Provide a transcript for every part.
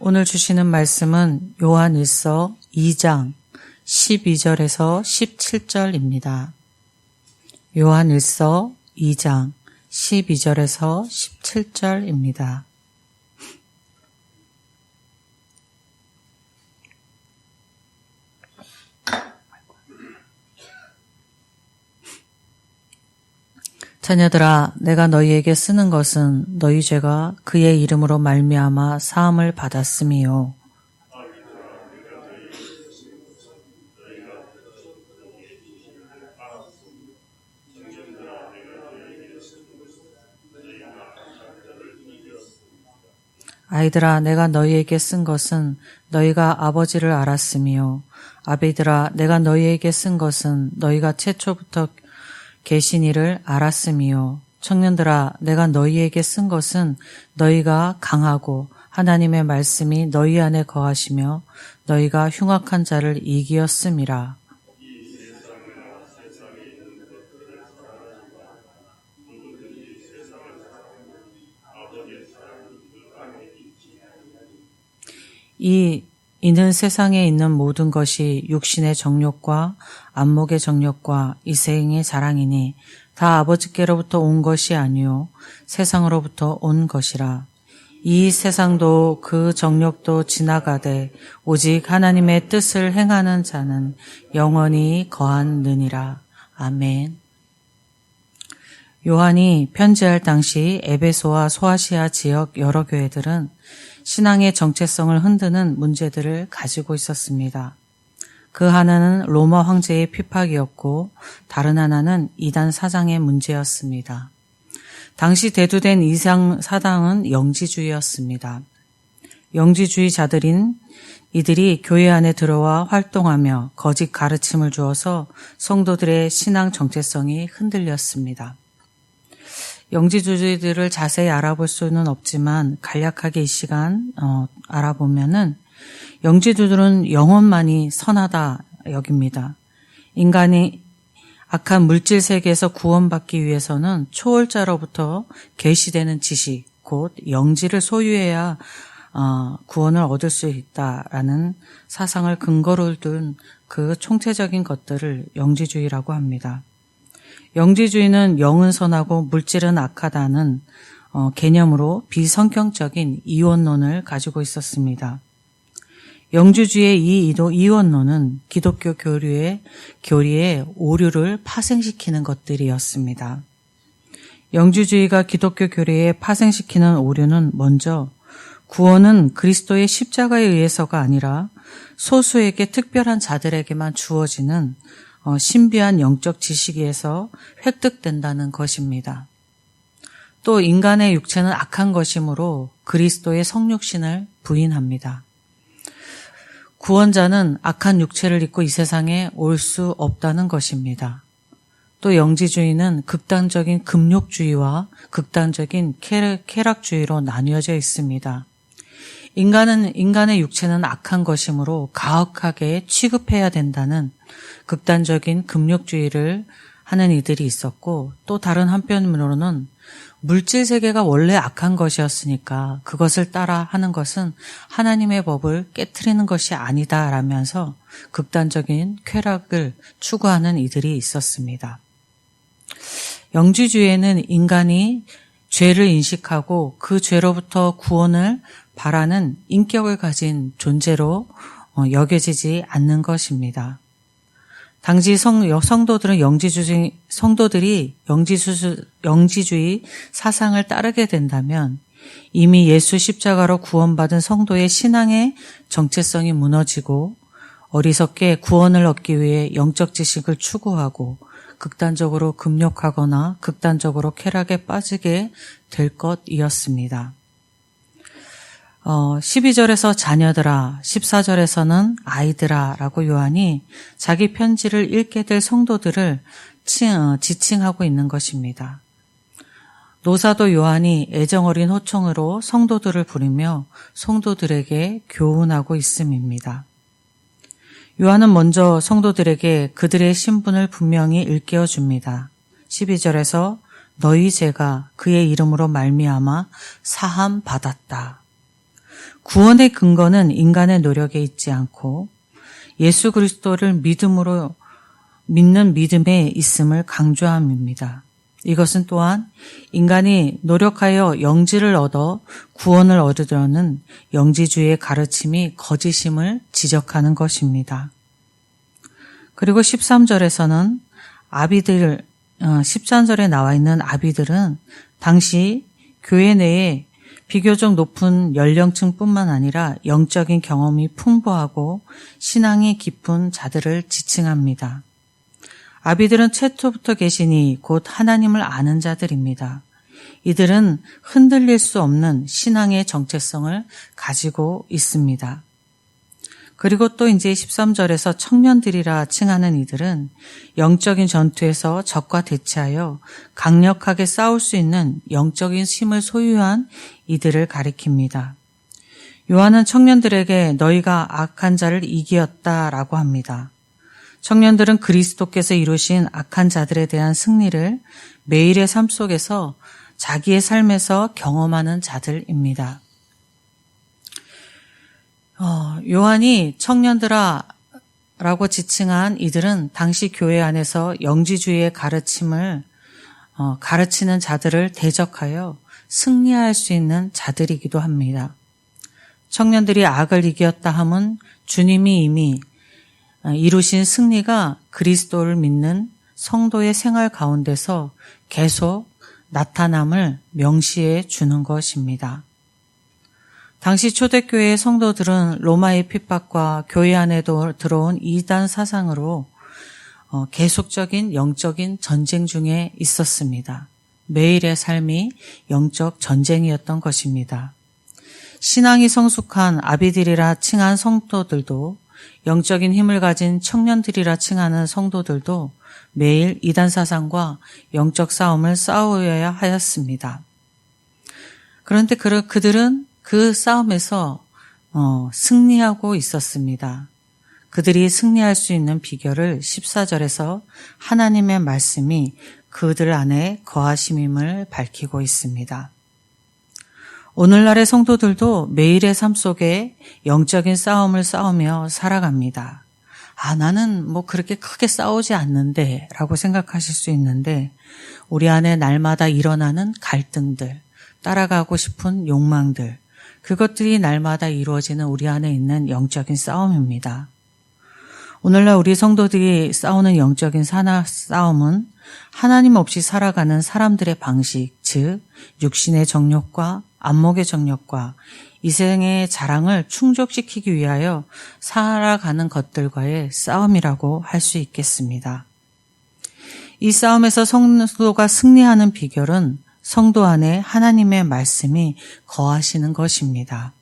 오늘 주시는 말씀은 요한 1서 2장 12절에서 17절입니다. 요한 1서 2장 12절에서 17절입니다. 자녀들아 내가 너희에게 쓰는 것은 너희 죄가 그의 이름으로 말미암아 사함을 받았음이요. 아이들아 내가 너희에게 쓴 것은 너희가 아버지를 알았으며 아비들아 내가 너희에게 쓴 것은 너희가 최초부터 계신 이를 알았으며 청년들아 내가 너희에게 쓴 것은 너희가 강하고 하나님의 말씀이 너희 안에 거하시며 너희가 흉악한 자를 이기었음이라. 이 이는 세상에 있는 모든 것이 육신의 정욕과 안목의 정욕과 이생의 자랑이니 다 아버지께로부터 온 것이 아니요 세상으로부터 온 것이라. 이 세상도 그 정욕도 지나가되 오직 하나님의 뜻을 행하는 자는 영원히 거한느니라. 아멘. 요한이 편지할 당시 에베소와 소아시아 지역 여러 교회들은 신앙의 정체성을 흔드는 문제들을 가지고 있었습니다. 그 하나는 로마 황제의 피팍이었고 다른 하나는 이단 사장의 문제였습니다. 당시 대두된 이상 사당은 영지주의였습니다. 영지주의자들인 이들이 교회 안에 들어와 활동하며 거짓 가르침을 주어서 성도들의 신앙 정체성이 흔들렸습니다. 영지주의들을 자세히 알아볼 수는 없지만 간략하게 이 시간 어, 알아보면은 영지주들은 영혼만이 선하다 여깁니다. 인간이 악한 물질 세계에서 구원받기 위해서는 초월자로부터 계시되는 지식, 곧 영지를 소유해야 어, 구원을 얻을 수 있다라는 사상을 근거로 둔 그 총체적인 것들을 영지주의라고 합니다. 영지주의는 영은 선하고 물질은 악하다는 어, 개념으로 비성경적인 이원론을 가지고 있었습니다. 영주주의 이 이원론은 기독교 교류의 교리의 오류를 파생시키는 것들이었습니다. 영주주의가 기독교 교리에 파생시키는 오류는 먼저 구원은 그리스도의 십자가에 의해서가 아니라 소수에게 특별한 자들에게만 주어지는 어, 신비한 영적 지식에서 획득된다는 것입니다. 또 인간의 육체는 악한 것이므로 그리스도의 성육신을 부인합니다. 구원자는 악한 육체를 입고 이 세상에 올 수 없다는 것입니다. 또 영지주의는 극단적인 금욕주의와 극단적인 쾌락주의로 나뉘어져 있습니다. 인간은 인간의 육체는 악한 것이므로 가혹하게 취급해야 된다는 극단적인 금욕주의를 하는 이들이 있었고 또 다른 한편으로는 물질 세계가 원래 악한 것이었으니까 그것을 따라 하는 것은 하나님의 법을 깨뜨리는 것이 아니다라면서 극단적인 쾌락을 추구하는 이들이 있었습니다. 영지주의에는 인간이 죄를 인식하고 그 죄로부터 구원을 바라는 인격을 가진 존재로 어, 여겨지지 않는 것입니다. 당시 성, 성도들은 영지주의, 성도들이 영지주, 영지주의 사상을 따르게 된다면 이미 예수 십자가로 구원받은 성도의 신앙의 정체성이 무너지고 어리석게 구원을 얻기 위해 영적 지식을 추구하고 극단적으로 금욕하거나 극단적으로 쾌락에 빠지게 될 것이었습니다. 어, 12절에서 자녀들아, 14절에서는 아이들아 라고 요한이 자기 편지를 읽게 될 성도들을 어, 지칭하고 있는 것입니다. 노사도 요한이 애정어린 호청으로 성도들을 부르며 성도들에게 교훈하고 있음입니다. 요한은 먼저 성도들에게 그들의 신분을 분명히 일깨워 줍니다. 12절에서 너희 죄가 그의 이름으로 말미암아 사함 받았다. 구원의 근거는 인간의 노력에 있지 않고 예수 그리스도를 믿음으로 믿는 믿음에 있음을 강조함입니다. 이것은 또한 인간이 노력하여 영지를 얻어 구원을 얻으려는 영지주의의 가르침이 거짓임을 지적하는 것입니다. 그리고 13절에서는 아비들, 13절에 어, 나와 있는 아비들은 당시 교회 내에 비교적 높은 연령층뿐만 아니라 영적인 경험이 풍부하고 신앙이 깊은 자들을 지칭합니다. 아비들은 최초부터 계시니 곧 하나님을 아는 자들입니다. 이들은 흔들릴 수 없는 신앙의 정체성을 가지고 있습니다. 그리고 또 이제 13절에서 청년들이라 칭하는 이들은 영적인 전투에서 적과 대치하여 강력하게 싸울 수 있는 영적인 힘을 소유한 이들을 가리킵니다. 요한은 청년들에게 너희가 악한 자를 이기었다라고 합니다. 청년들은 그리스도께서 이루신 악한 자들에 대한 승리를 매일의 삶 속에서 자기의 삶에서 경험하는 자들입니다. 어, 요한이 청년들아 라고 지칭한 이들은 당시 교회 안에서 영지주의의 가르침을 어, 가르치는 자들을 대적하여 승리할 수 있는 자들이기도 합니다. 청년들이 악을 이겼다 함은 주님이 이미 어, 이루신 승리가 그리스도를 믿는 성도의 생활 가운데서 계속 나타남을 명시해 주는 것입니다. 당시 초대교회의 성도들은 로마의 핍박과 교회 안에도 들어온 이단 사상으로 어, 계속적인 영적인 전쟁 중에 있었습니다. 매일의 삶이 영적 전쟁이었던 것입니다. 신앙이 성숙한 아비들이라 칭한 성도들도 영적인 힘을 가진 청년들이라 칭하는 성도들도 매일 이단 사상과 영적 싸움을 싸워야 하였습니다. 그런데 그들은 그 싸움에서 어, 승리하고 있었습니다. 그들이 승리할 수 있는 비결을 14절에서 하나님의 말씀이 그들 안에 거하심임을 밝히고 있습니다. 오늘날의 성도들도 매일의 삶 속에 영적인 싸움을 싸우며 살아갑니다. 아, 나는 뭐 그렇게 크게 싸우지 않는데 라고 생각하실 수 있는데 우리 안에 날마다 일어나는 갈등들, 따라가고 싶은 욕망들, 그것들이 날마다 이루어지는 우리 안에 있는 영적인 싸움입니다. 오늘날 우리 성도들이 싸우는 영적인 사나 싸움은 하나님 없이 살아가는 사람들의 방식, 즉 육신의 정욕과 안목의 정욕과 이생의 자랑을 충족시키기 위하여 살아가는 것들과의 싸움이라고 할 수 있겠습니다. 이 싸움에서 성도가 승리하는 비결은 성도 안에 하나님의 말씀이 거하시는 것입니다.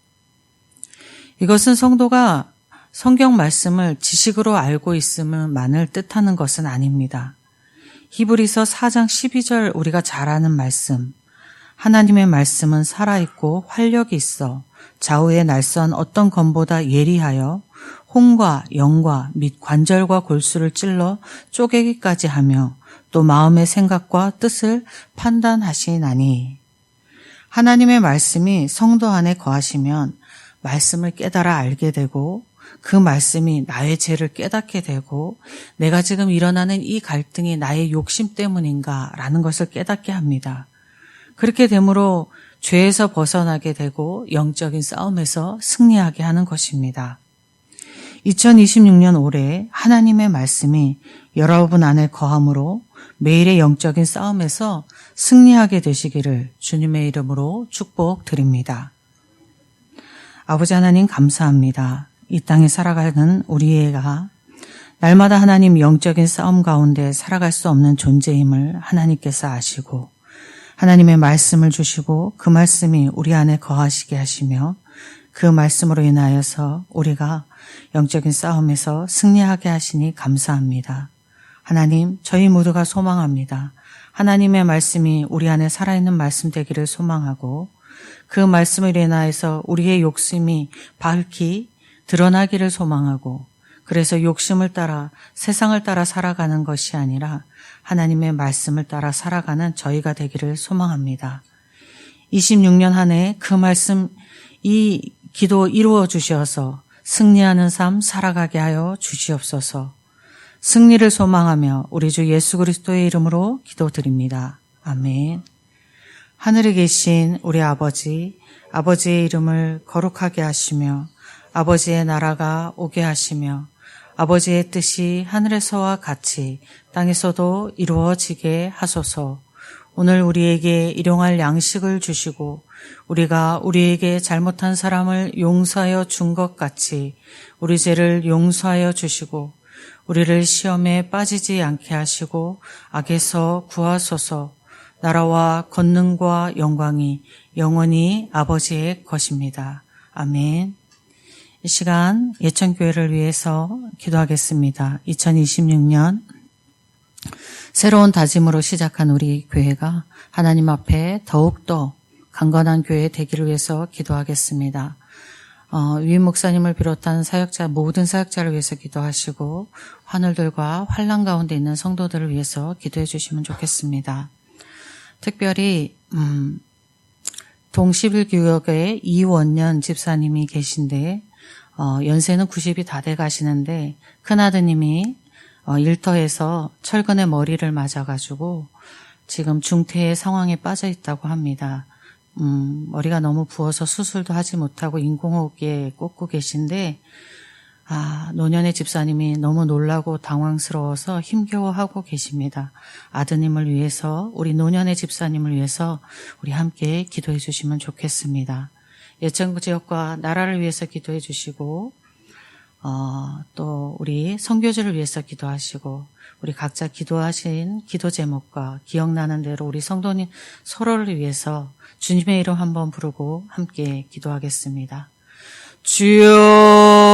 이것은 성도가 성경 말씀을 지식으로 알고 있음을만을 뜻하는 것은 아닙니다. 히브리서 4장 12절 우리가 잘 아는 말씀. 하나님의 말씀은 살아있고 활력이 있어 좌우의 날선 어떤 검보다 예리하여 홍과 영과 및 관절과 골수를 찔러 쪼개기까지 하며 또 마음의 생각과 뜻을 판단하시나니 하나님의 말씀이 성도 안에 거하시면 말씀을 깨달아 알게 되고 그 말씀이 나의 죄를 깨닫게 되고 내가 지금 일어나는 이 갈등이 나의 욕심 때문인가 라는 것을 깨닫게 합니다. 그렇게 되므로 죄에서 벗어나게 되고 영적인 싸움에서 승리하게 하는 것입니다. 2026년 올해 하나님의 말씀이 여러분 안에 거함으로 매일의 영적인 싸움에서 승리하게 되시기를 주님의 이름으로 축복드립니다. 아버지 하나님 감사합니다. 이 땅에 살아가는 우리애가 날마다 하나님 영적인 싸움 가운데 살아갈 수 없는 존재임을 하나님께서 아시고 하나님의 말씀을 주시고 그 말씀이 우리 안에 거하시게 하시며 그 말씀으로 인하여서 우리가 영적인 싸움에서 승리하게 하시니 감사합니다. 하나님, 저희 모두가 소망합니다. 하나님의 말씀이 우리 안에 살아있는 말씀 되기를 소망하고 그 말씀을 인하여서 우리의 욕심이 밝히 드러나기를 소망하고 그래서 욕심을 따라 세상을 따라 살아가는 것이 아니라 하나님의 말씀을 따라 살아가는 저희가 되기를 소망합니다. 26년 한 해 그 말씀 이 기도 이루어 주시어서 승리하는 삶 살아가게 하여 주시옵소서. 승리를 소망하며 우리 주 예수 그리스도의 이름으로 기도드립니다. 아멘. 하늘에 계신 우리 아버지, 아버지의 이름을 거룩하게 하시며 아버지의 나라가 오게 하시며 아버지의 뜻이 하늘에서와 같이 땅에서도 이루어지게 하소서. 오늘 우리에게 일용할 양식을 주시고 우리가 우리에게 잘못한 사람을 용서하여 준 것 같이 우리 죄를 용서하여 주시고 우리를 시험에 빠지지 않게 하시고 악에서 구하소서 나라와 권능과 영광이 영원히 아버지의 것입니다. 아멘. 이 시간 예천교회를 위해서 기도하겠습니다. 2026년 새로운 다짐으로 시작한 우리 교회가 하나님 앞에 더욱더 강건한 교회 되기를 위해서 기도하겠습니다. 어, 위임 목사님을 비롯한 사역자 모든 사역자를 위해서 기도하시고 하늘들과 환란 가운데 있는 성도들을 위해서 기도해 주시면 좋겠습니다. 특별히 음, 동시빌교역의 이원년 집사님이 계신데 어, 연세는 90이 다 돼 가시는데 큰아드님이 어, 일터에서 철근의 머리를 맞아가지고 지금 중태의 상황에 빠져 있다고 합니다. 음, 머리가 너무 부어서 수술도 하지 못하고 인공호흡기에 꽂고 계신데 아, 노년의 집사님이 너무 놀라고 당황스러워서 힘겨워하고 계십니다. 아드님을 위해서, 우리 노년의 집사님을 위해서 우리 함께 기도해 주시면 좋겠습니다. 예천구 지역과 나라를 위해서 기도해 주시고, 어, 또 우리 성교주를 위해서 기도하시고, 우리 각자 기도하신 기도 제목과 기억나는 대로 우리 성도님 서로를 위해서 주님의 이름 한번 부르고 함께 기도하겠습니다. 주여